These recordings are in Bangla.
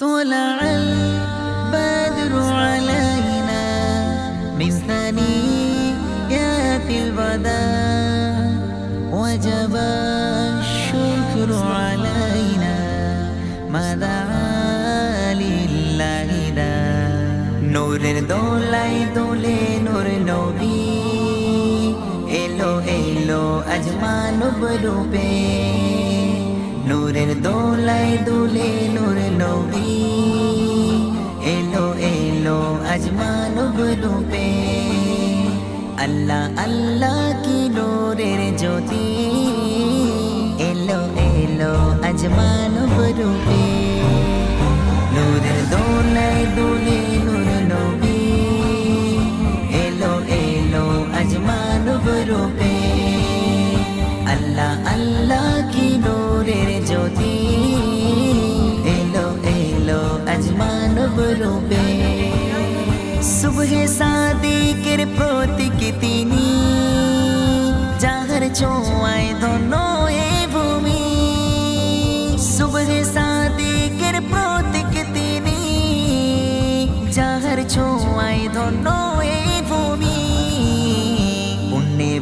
طلع البدر علينا من ثنيات الوداع وجب الشكر علينا ما دعا لله دا নূরের দোলাই দোলে নূর নবী এলো এলো আজ মানব রূপে নূরের দোলাই দুলে নূর নবী। এলো এলো, আজ মানব রূপে। আল্লাহ আল্লাহ কি নূরের জ্যোতি। এলো এলো, আজ আল্লাহ কি নূরের জ্যোতি? এলো এলো, আজ মানব রূপে। সুবহে সাদিকের প্রতীক তিনি, যাহার ছোঁয়ায় ধন্য এ ভূমি। সুবহে সাদিকের প্রতীক তিনি, যাহার ছোঁয়ায় ধন্য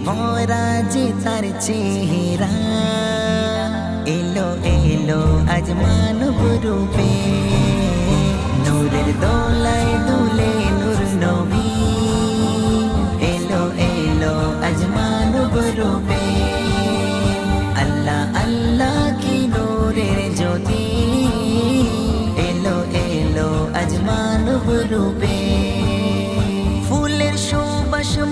ভরা যে তার চেহারা। এলো এলো আজ মানব রূপে। নূরের দোলায় দুলে নূর নবী। এলো এলো আজ মানব রূপে। আল্লাহ আল্লাহ কি নূরের জ্যোতি। এলো এলো আজ মানব রূপে।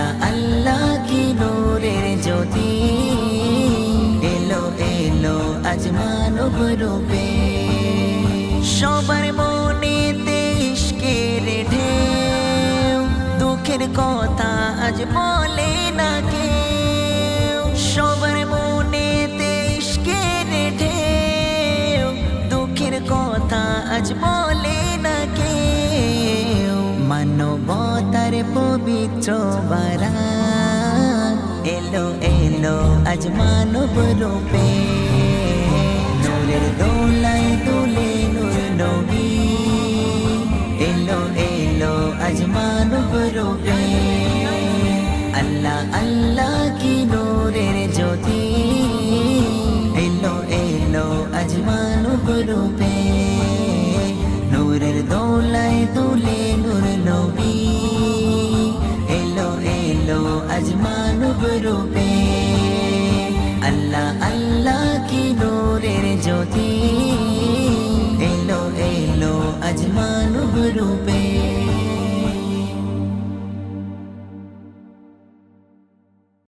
আল্লাহ আল্লাহ কি নূরের জ্যোতি? এলো এলো আজ মানব রূপে। সবার মনে ইশকের রেঢে দুঃখের কথা আজ বলে না কেউ। সবার মনে মানবতার পবিত্র বারাত এলো এলো, আজ মানব রূপে। নূরের দোলাই দুলে নূর নবী। এলো এলো, আজ মানব রূপে